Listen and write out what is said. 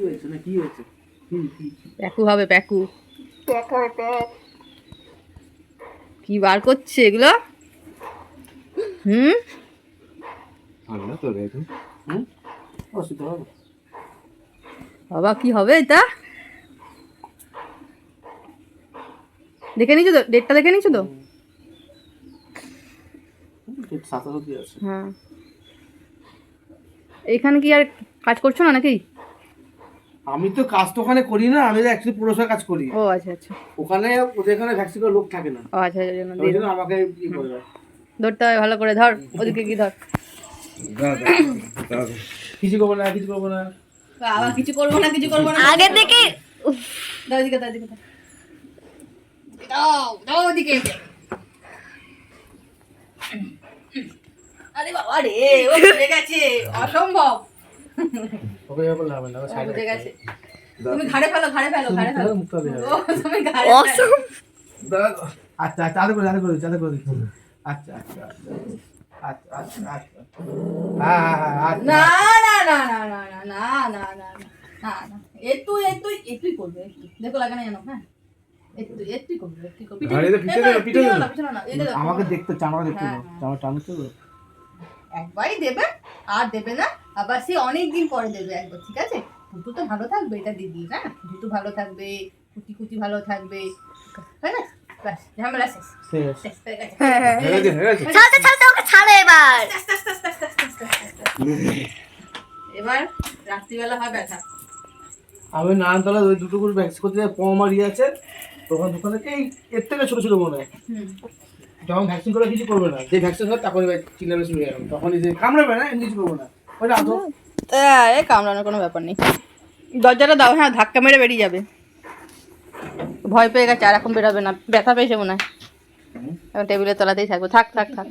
কি হয়েছে না কি হয়েছে? কি কি? প্যাকু হবে প্যাকু। কি বার করছে এগুলো? হুম? ঠান্ডা তো রে হুম? অসুবিধা হবে। বাবা কি হবে এটা? দেখে নিছো তো? ডেটটা দেখে নিছো তো? সাতাশো দিয়ে আছে। হ্যাঁ। এখানে কি আর কাজ করছ না নাকি? আমি তো কাজ তো ওখানে করি না আমি তো অ্যাকচুয়ালি পুরসভার কাজ করি। ও আচ্ছা আচ্ছা। ওখানে ওদের এখানে ভ্যাকসিন লোক থাকে না। ও আচ্ছা আচ্ছা ওই জন্য আমাকে ই করে ধরতে হবে ভালো করে ধর ওদিকে কি ধর। কিছু করব না কিছু করব না। আবার কিছু করব না কিছু করব না। আগে থেকে দাও এদিকে দাও এদিকে দাও। দাও দাও ওদিকে আরে বাবা রে ও বুঝে গেছে। অসম্ভব। ওকে বললে হবে না ও গেছে তুমি ঘাড়ে ফেলো ঘাড়ে ফেলো ঘাড়ে ফেলো ও তুমি ঘাড়ে আচ্ছা আচ্ছা করে করে করে আচ্ছা আচ্ছা আচ্ছা আচ্ছা আচ্ছা আচ্ছা হ্যাঁ হ্যাঁ হ্যাঁ আচ্ছা না না না না না না না না না না না একটু একটু একটুই করবে দেখো লাগে না জানো হ্যাঁ। আমাকে দেখতে চামড়া দেখতে হ্যাঁ, হ্যাঁ। চামড়া টানতে একবারই দেবে আর দেবে না আবার সে অনেক দিন পরে দেবে একবার ঠিক আছে? দুটো তো ভালো থাকবে এটা দিদি হ্যাঁ? দুটো ভালো থাকবে কুটি কুটি ভালো থাকবে হ্যাঁ না এবার। রাত্রিবেলা আমি ওই দুটো করে আছে এর থেকে ছোট ছোট মনে হয়। যখন ভ্যাকসিন করে কিছু করবে না। যে ভ্যাকসিন হবে তখন শুরু হয়ে গেল তখনই যে কামড়াবে না এমনি কিছু করব না। আদৌ। এ কামড়ানোর কোনো ব্যাপার নেই। দরজাটা দাও হ্যাঁ ধাক্কা মেরে বেরিয়ে যাবে। ভয় পেয়ে গেছে আর এখন বেরোবে না। ব্যথা পেয়েছে মনে হয়। এখন টেবিলের তলাতেই থাকব। থাক থাক থাক।